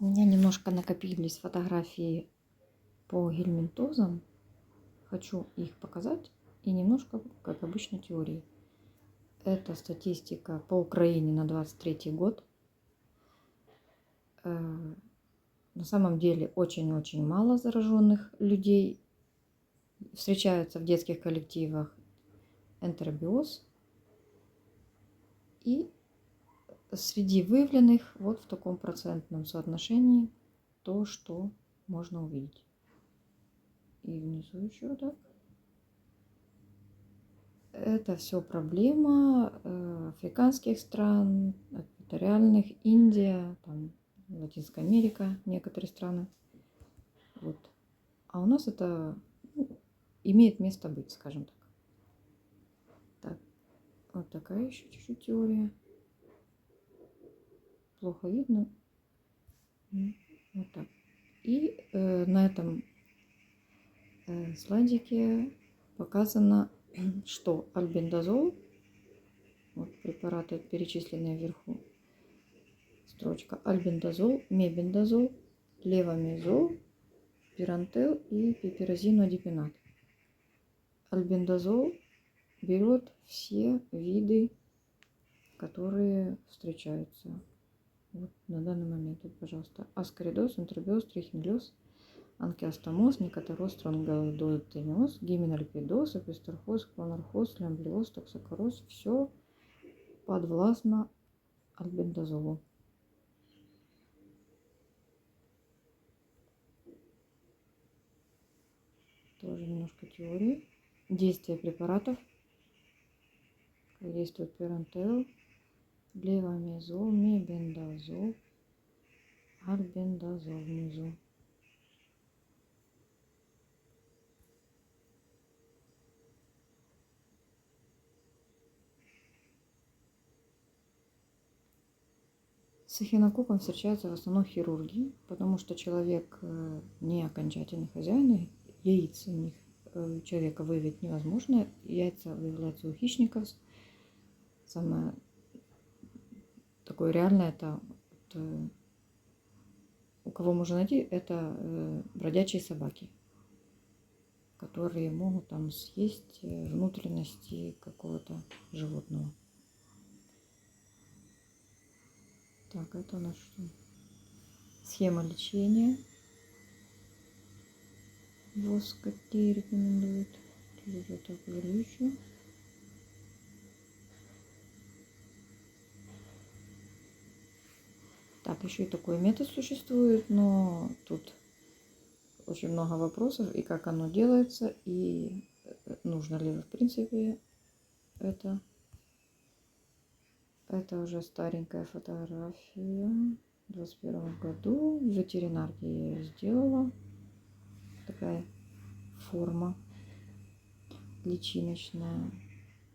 У меня немножко накопились фотографии по гельминтозам. Хочу их показать и немножко, как обычно, теории. Это статистика по Украине на 23 год. Э, На самом деле очень-очень мало зараженных людей встречаются в детских коллективах энтеробиоз. И среди выявленных вот в таком процентном соотношении то, что можно увидеть. И внизу еще так. Это все проблема э, африканских стран, экваториальных, Индия, там, Латинская Америка, некоторые страны. Вот. А у нас это ну, имеет место быть, скажем так. Так, вот такая еще чуть-чуть теория. Плохо видно. Вот так. И э, на этом э, слайдике показано, что альбендазол, вот препараты перечисленные вверху, строчка альбендазол, мебендазол, левомезол, пирантел и пиперозинодипинат. Альбендазол берет все виды, которые встречаются вот на данный момент. Вот, пожалуйста, аскаридоз, энтеробиоз, трихинеллез, анкиостомоз, никотороз, стронгодотениоз, гименолипидоз, эпистерхоз, клонархоз, лямблиоз, токсокороз. Все подвластно альбендазолу. Тоже немножко теории. Действие препаратов. Как действует пирантел, левомезол, мебендазол, альбендазол внизу. С эхинококком встречаются в основном хирурги, потому что человек э, не окончательный хозяин, яиц у них э, человека выявить невозможно. Яйца выявляются у хищников. Самое такое реальное, это вот, у кого можно найти, это э, бродячие собаки, которые могут там съесть э, внутренности какого-то животного. Так, это у нас что? Схема лечения. ВОЗ какие рекомендуют. Я так говорю еще. Так, еще и такой метод существует, но тут очень много вопросов, и как оно делается, и э, нужно ли в принципе это. Это уже старенькая фотография. В 21 году в ветеринарке я ее сделала. Такая форма личиночная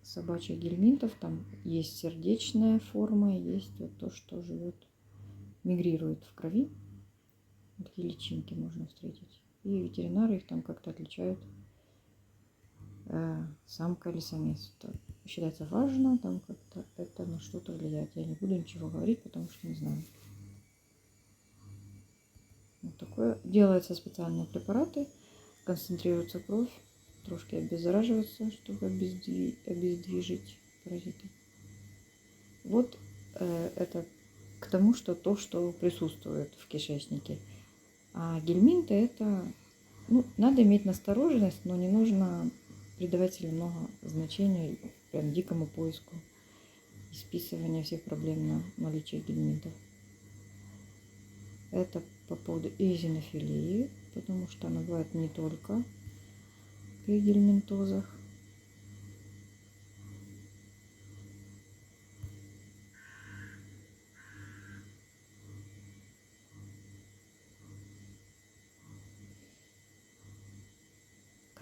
собачьих гельминтов. Там есть сердечная форма, есть вот то, что живет мигрирует в крови. Такие личинки можно встретить. И ветеринары их там как-то отличают самка или самец. Это считается важно, там как-то это на что-то влияет. Я не буду ничего говорить, потому что не знаю. Вот такое. Делаются специальные препараты, концентрируется кровь, трошки обеззараживается, чтобы обездви- обездвижить паразиты. Вот э, это к тому, что то, что присутствует в кишечнике. А гельминты это, ну, надо иметь настороженность, но не нужно придавать сильно много значения прям дикому поиску и списывания всех проблем на наличие гельминтов. Это по поводу эозинофилии, потому что она бывает не только при гельминтозах.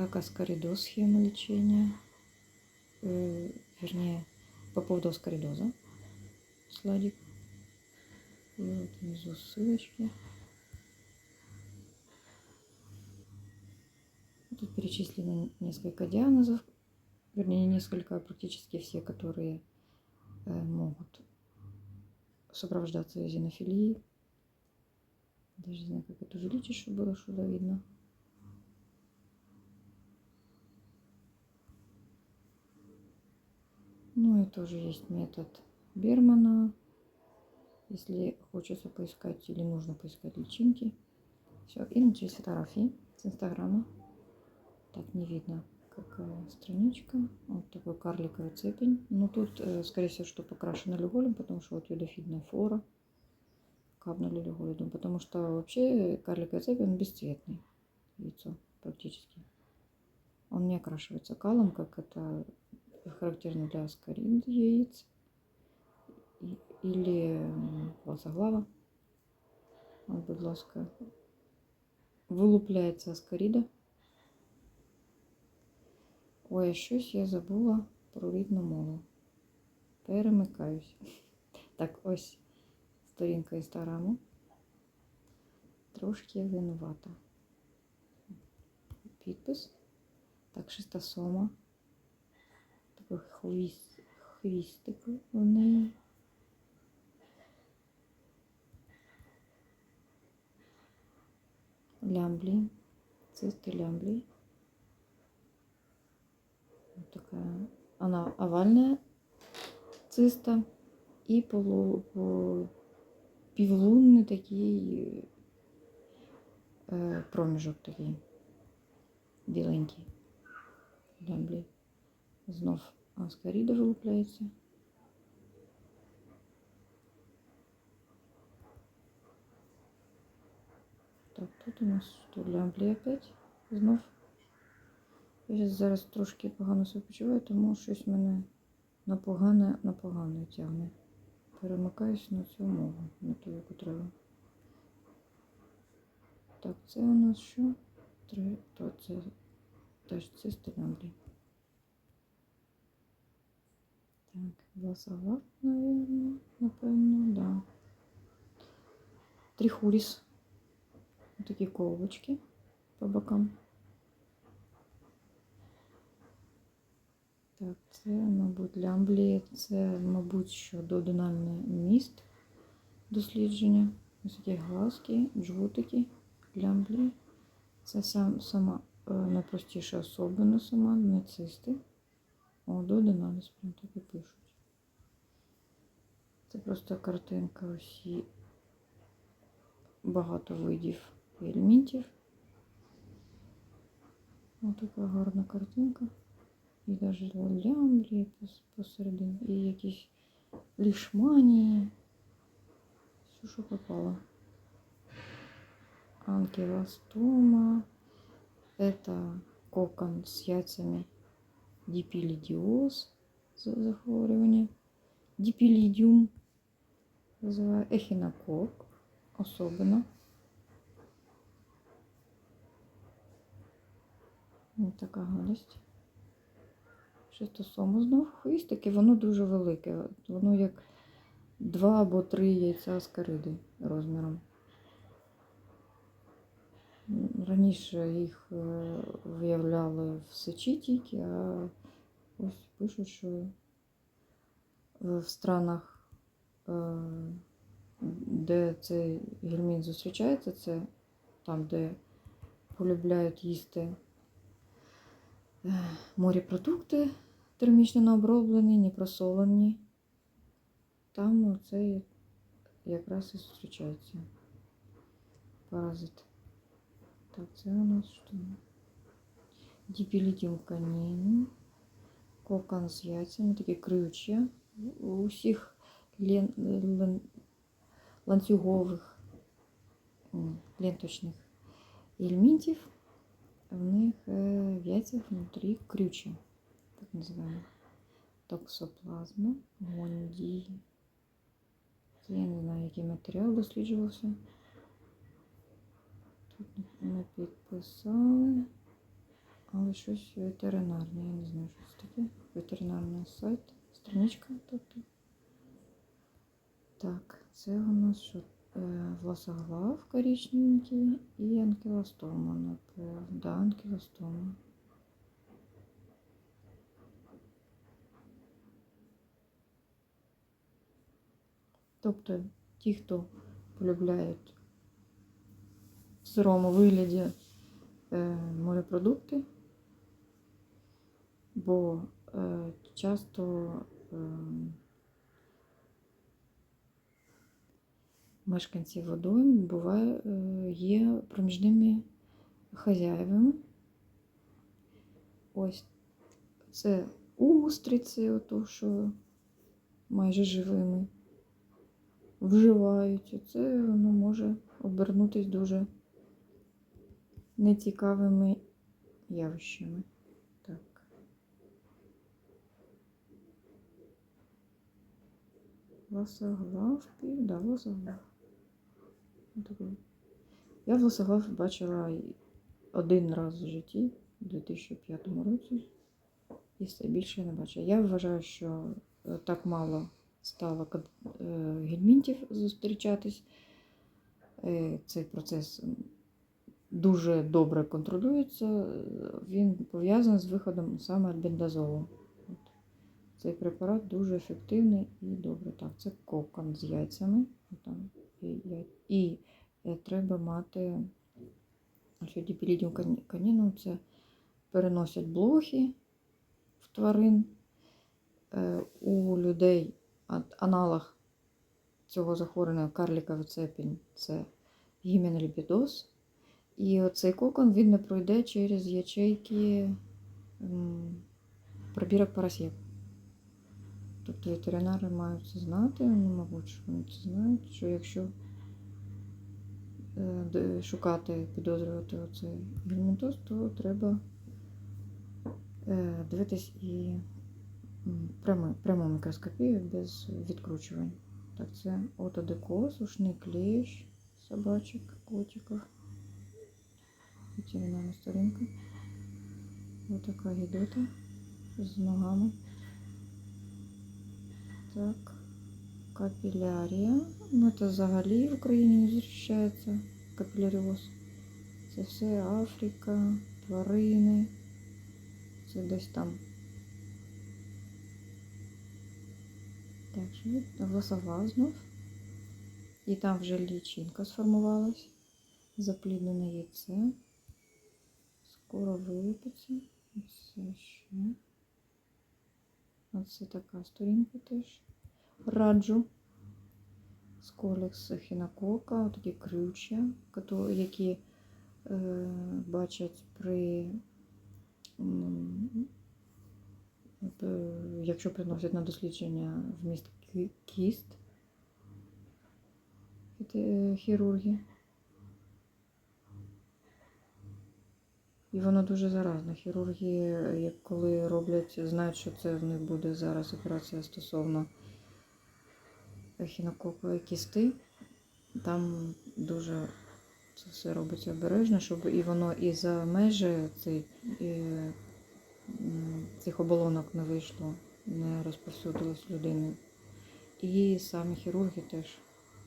Как аскаридоз схема лечения, э, вернее, по поводу аскаридоза слайдик. И вот внизу ссылочки. Тут перечислено несколько диагнозов, вернее, не несколько, практически все, которые э, могут сопровождаться эозинофилией. Даже не знаю, как это увеличить, чтобы было что-то видно. Ну и тоже есть метод Бермана. Если хочется поискать или нужно поискать личинки. Все, и начались фотографии с Инстаграма. Так, не видно, какая страничка. Вот такой карликовый цепень. Ну тут, э, скорее всего, что покрашено люголем, потому что вот юдофидная флора. Капнули люголем. Потому что вообще карликовый цепень, он бесцветный. Яйцо практически. Он не окрашивается калом, как это характерно для аскарид яиц. Или м, лосоглава. От, будь ласка, вилупляється аскаріда. Ой, щось я забула про рідну мову. Перемикаюсь. Так, ось сторінка інстаграму. Трошки винувата. Підпис. Так, шестасома. Такий хвіст, хвістик у неї. Лямблі. Цисты лямблі. Вот такая. Она овальная циста и полу, по- півлунний такий е, проміжок такий біленький. Лямблі. Знов аскаріда вилупляється. Так, тут у нас що, лямблі опять. Знов. Я зараз трошки погано себе почуваю, тому щось мене на погане, на погане тягне. Перемикаюсь на цю мову, на ту, яку треба. Так, це у нас що? Три, то це теж цисти лямблі. Так, глазова, наверное, напевно, да. Трихуріс. Такі ковбочки по бокам. Так, це, мабуть, лямблі, це, мабуть, що додинальний міст дослідження. Ось такі глазки, джгутики, лямблі. Це сам, сама е, найпростіша особина сама, не О, додиналіз, прям так і пишуть. Це просто картинка усі багато видів елементів. Ось така гарна картинка. І навіть лямблі пос- посередині. І якісь лішманії. Все, що попало. Анкилостома. Это кокон с яйцами дипилидиоз за- захворювання. Дипилидиум називає ехінокок особливо. Ось така гадость. Шестосома знов хвістики, воно дуже велике. Воно як два або три яйця аскариди розміром. Раніше їх е, виявляли в сечі тільки, а ось пишуть, що в странах, е, де цей гельмін зустрічається, це там, де полюбляють їсти е, морепродукти термічно необроблені, не просолені. Там це якраз і зустрічається паразит. Так, це у нас що? Діпілідіум канін, кокон з яйцями, такі крючі. У усіх лен, лен, ланцюгових ленточних елементів в них е, в яйцях внутрі крючі, так називаємо. Токсоплазма, гондії. Я не знаю, який матеріал досліджувався. Не підписали. Але щось ветеринарне, я не знаю, що це таке. Ветеринарний сайт, страничка тобто. Так, це у нас що? Е, Власоглав коричневенький і анкілостома, напевно. Да, анкілостома. Тобто ті, хто полюбляють сирому вигляді е, морепродукти, бо е, часто е, мешканці водойм буває, є проміжними хазяївами. Ось це устриці, ото що майже живими вживають. Це воно може обернутися дуже нецікавими явищами. Так. Лосоглав, да, лосоглав. Я в лосоглав бачила один раз в житті у 2005 році. І все більше не бачила. Я вважаю, що е, так мало стало е, гельмінтів зустрічатись. Е, Цей процес дуже добре контролюється. Він пов'язаний з виходом саме альбендазолу. Цей препарат дуже ефективний і добрий. Так, це кокон з яйцями. Там, і, яй- і е, треба мати що діпілідіум каніном це переносять блохи в тварин. Е, У людей аналог цього захворювання карліковий цепінь це гіменоліпідоз. І оцей кокон він не пройде через ячейки пробірок поросят. Тобто ветеринари мають це знати, ну, мабуть, вони це знають, що якщо е, шукати, підозрювати оцей гельмінтоз, то треба е, дивитись і пряму мікроскопію без відкручувань. Так, це отодекоз, ушний клещ собачок, котиків. Ветеринарна сторінка. Ось така гідота з ногами. Так. Капілярія. Ну, це взагалі в Україні не зустрічається капіляріоз. Це все Африка, тварини. Це десь там. Так, що голосова знов. І там вже лічинка сформувалась. Запліднене яйце. Скоро вилупиться. Оце ще. Оце така сторінка теж. Раджу. Сколікс хінокока, такі крючя, які е, бачать при, якщо приносять на дослідження вміст кі- кіст е, хірурги. І воно дуже заразне. Хірурги, як коли роблять, знають, що це в них буде зараз операція стосовно ехінококової кісти. Там дуже це все робиться обережно, щоб і воно і за межі е, м, цих оболонок не вийшло, не розповсюдилось людини. І самі хірурги теж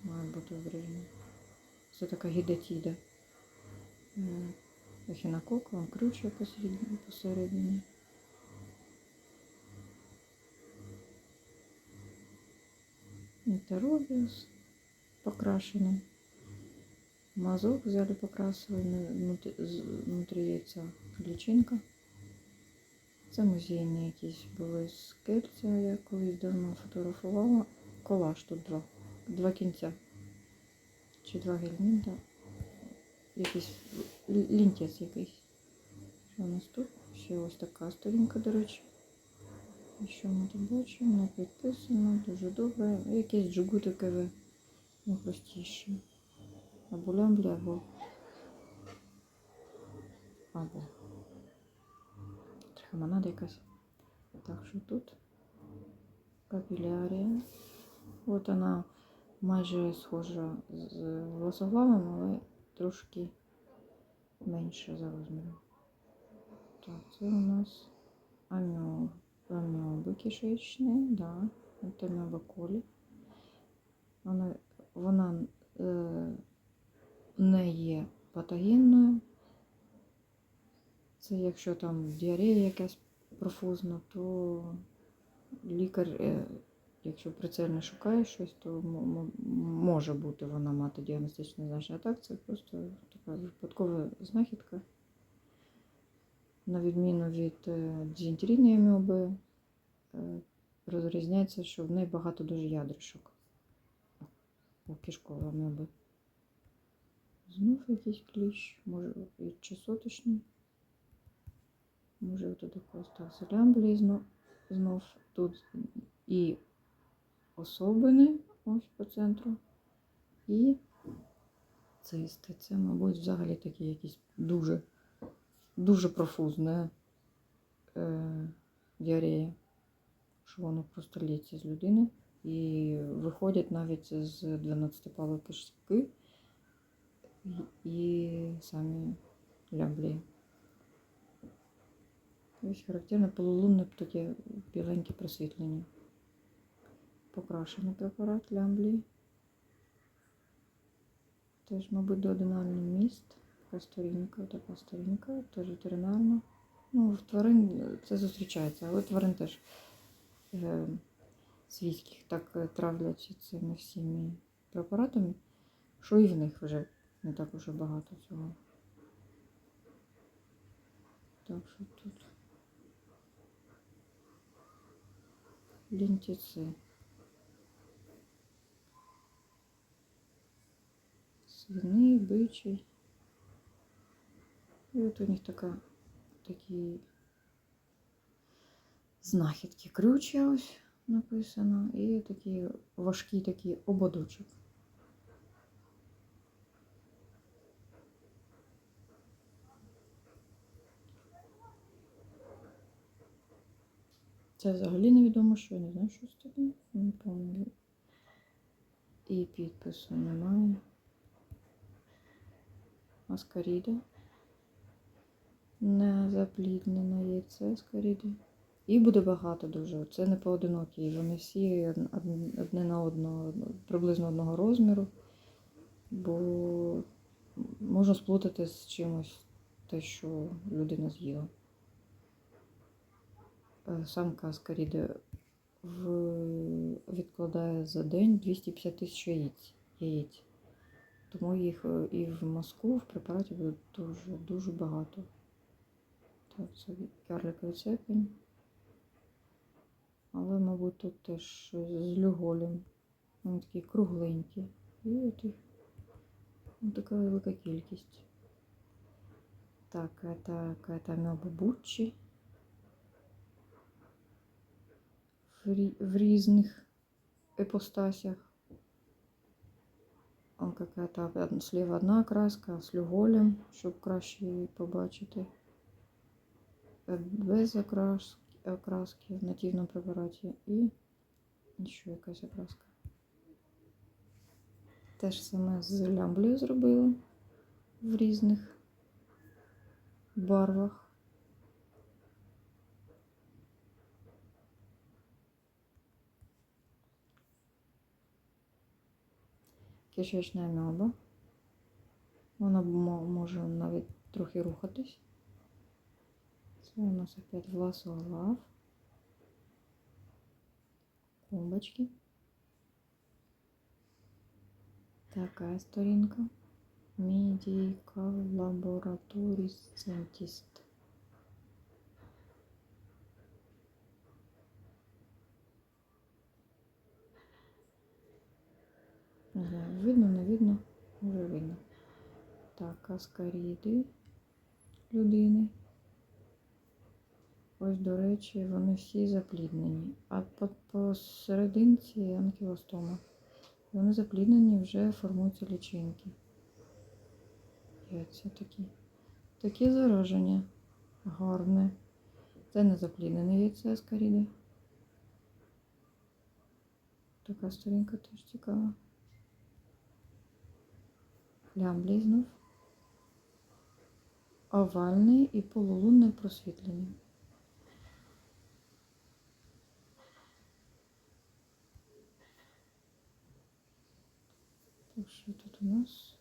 мають бути обережні. Це така гідатіда. Ехінокок, вам крюче посередині. посередині. Інтеробіус покрашений. Мазок взяли, покрасили ну, внутрі, з- яйця лічинка. Це музейні якісь були скельця, я колись давно фотографувала. Колаж тут два. Два кінця. Чи два гельмінта. Якийсь лінтець якийсь. Що у нас тут? Ще ось така сторінка, до речі. І що ми тут бачимо? Не підписано, дуже добре. Якесь джгутикове, ну простіше. Або лямблі, або. Або. Трихомонада якась. Так що тут капілярія. От вона майже схожа з волосоглавом, але трошки менше за розміром. Так, це у нас аміоб, аміоби кишечні, да, це аміоба Вона, вона е, не є патогенною. Це якщо там діарея якась профузна, то лікар, е, якщо прицельно шукаєш щось, то може бути вона мати діагностичне значення. А так це просто така випадкова знахідка. На відміну від е, дизентерійної амеби, е, розрізняється, що в неї багато дуже ядришок у кишкової амеби. Знов якийсь кліщ, може і чесоточний. Може тут остався лямблі знов, знов тут і особини ось по центру, і цисти. Це, мабуть, взагалі такі якісь дуже, дуже профузне е, діарея, що воно просто лється з людини. І виходять навіть з 12-палої кишки і, самі ляблі. Ось характерне полулунне таке біленьке просвітлення. Покрашений препарат лямблі. Теж, мабуть, дуоденальний міст. Така сторінка, така сторінка, теж ветеринарна. Ну, в тварин це зустрічається, але тварин теж е, свійських так е, травлять цими всіми препаратами, що і в них вже не так уже багато цього. Так що тут лентиці. Свиний, бичий. І от у них така такі знахідки крючя ось написано. І такі важкий такий ободочок. Це взагалі невідомо, що я не знаю, що це таке. Не пам'ятаю. І підпису немає. Аскаріда. Не запліднена яйце аскаріди. І буде багато дуже. Це не поодинокі. Вони всі одне на одного, приблизно одного розміру. Бо можна сплутати з чимось те, що людина з'їла. Е, Самка аскаріди відкладає за день 250 тисяч яєць. Тому їх е, і в мозку в препараті буде дуже, дуже багато. Так, це карликовий цепень. Але, мабуть, тут теж з люголем. Вони такі кругленькі. І от їх ну, така велика кількість. Так, это какая-то. В, різних іпостасях. Какая-то слева одна краска з люголем, щоб краще її побачити. Без окраски, окраски в нативному препараті і ще якась окраска. Те ж саме з лямблею зробили в різних барвах. Кишечна мьоба. Вона може навіть трохи рухатись. Це у нас опять власолав. Бомбочки. Такая сторінка. Medical Laboratories Scientist. Не знаю, видно, не видно, вже видно. Так, аскаріди людини. Ось, до речі, вони всі запліднені. А по, посерединці анкілостома. Вони запліднені, вже формуються лічинки. Яйця такі. Такі зараження. Гарне. Це не запліднене яйце аскаріди. Така сторінка теж цікава. Лямблі знов. Овальне і полулунне просвітлення. Так, що тут у нас?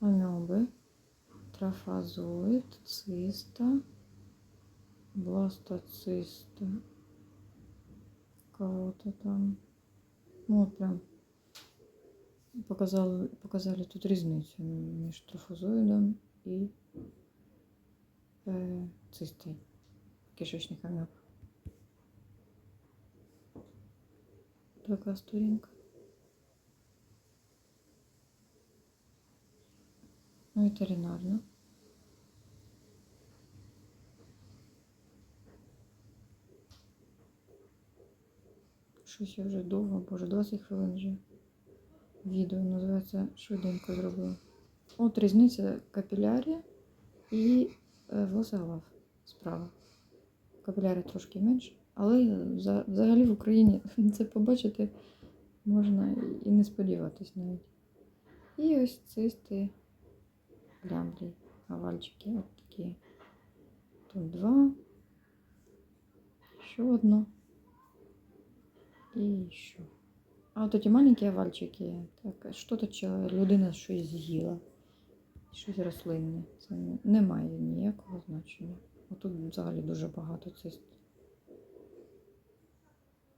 Амеби, трафазоид, циста, бластоциста, кого-то там. Ну, прям показали, показали тут різницю між трофозоїдом і е, цистий кишечних амеб. Така сторінка. Ветеринарна. Щось я вже довго, боже, 20 хвилин вже. Відео називається швиденько зробила. От різниця капілярі і е, справа. Капілярі трошки менше, але взагалі в Україні це побачити можна і не сподіватись навіть. І ось цисти лямблі, овальчики, от такі. Тут два. Ще одно. І ще. А от ті маленькі овальчики, так, що то людина щось з'їла. Щось рослинне. Це не- має ніякого значення. А тут взагалі дуже багато цист.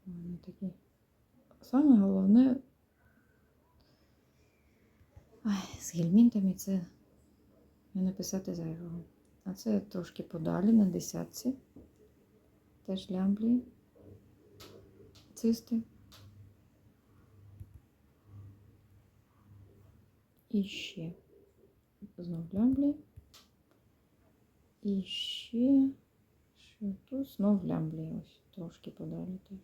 Вони такі. Саме головне ай, з гельмінтами це не написати зайвого. А це трошки подалі на десятці. Теж лямблі. Цисти. І ще. Знов лямблі. І ще. Що тут? Знов лямблі. Ось трошки подалі теж.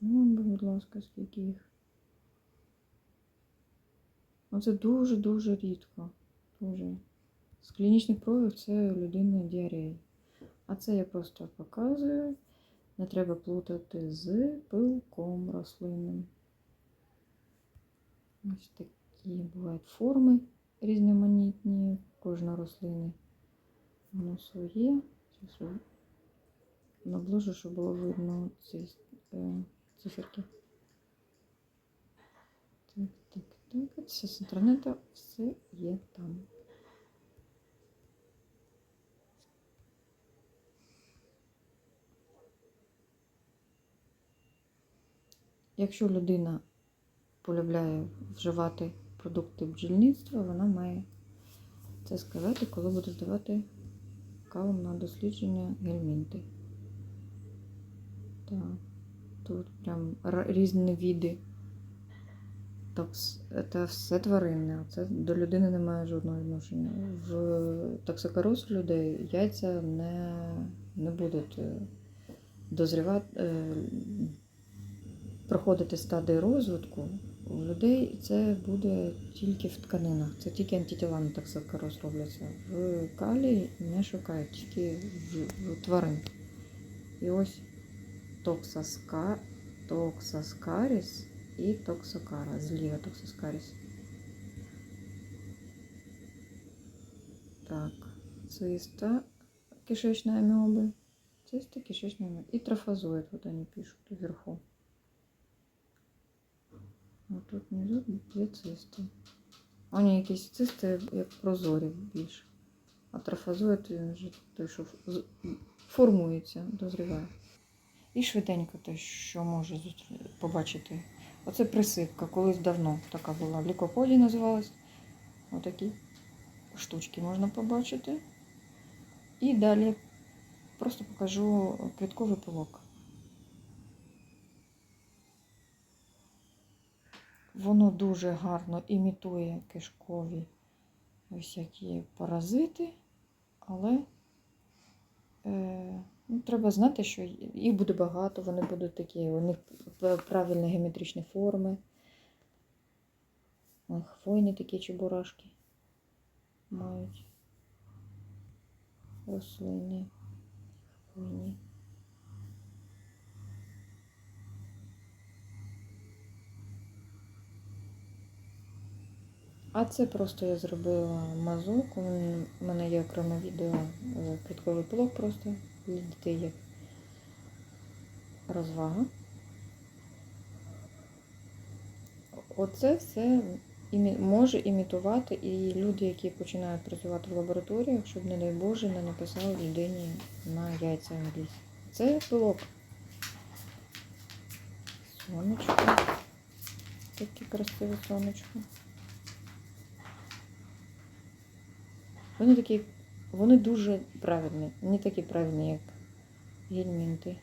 Ну, будь ласка, скільки їх. Ну, це дуже-дуже рідко. Дуже. З клінічних проявів це у людини діарея. А це я просто показую. Не треба плутати з пилком рослинним. Ось такі бувають форми різноманітні. Кожна рослини. Воно своє. Наближу, щоб було видно ці е, циферки. Так, так, так. Це з інтернету все є там. Якщо людина полюбляє вживати продукти бджільництва, вона має це сказати, коли буде здавати каву на дослідження гельмінти. Так, тут прям різні. Токс, це все тваринне, це до людини не має жодного відношення. В токсикороз людей яйця не, не будуть е, дозрівати, е, проходити стадії розвитку. У людей це буде тільки в тканинах. Це тільки антитіла на токсикороз робляться. В калії не шукають, тільки в, тварин. І ось токсаска, токсаскаріс і токсокара. Зліва токсоскаріс. Так, циста кишечная амебы. Циста кишечная амебы. И трофозоид, вот они пишут вверху. Вот тут внизу дві цисти. Вони якісь цисти, як прозорі більше. А трофозоїд він вже той, що формується, дозріває. І швиденько те, що може побачити. Оце присипка. Колись давно така була. В лікополі називалась. Отакі штучки можна побачити. І далі просто покажу квітковий пилок. Воно дуже гарно імітує кишкові всякі паразити, але е, ну, треба знати, що їх буде багато, вони будуть такі, у них правильні геометричні форми. Хвойні такі чебурашки мають рослини. Хвойні. А це просто я зробила мазок. У мене є окреме відео е, квітковий пилок просто для дітей як розвага. Оце все може імітувати і люди, які починають працювати в лабораторіях, щоб, не дай Боже, не написали людині на яйця англійські. Це пилок. Сонечко. Таке красиве сонечко. Вони такі, вони дуже правильні. Не такі правильні, як гельмінти.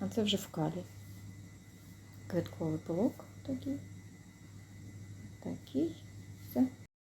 А це вже в калі. Квітковий пилок такий. Такий.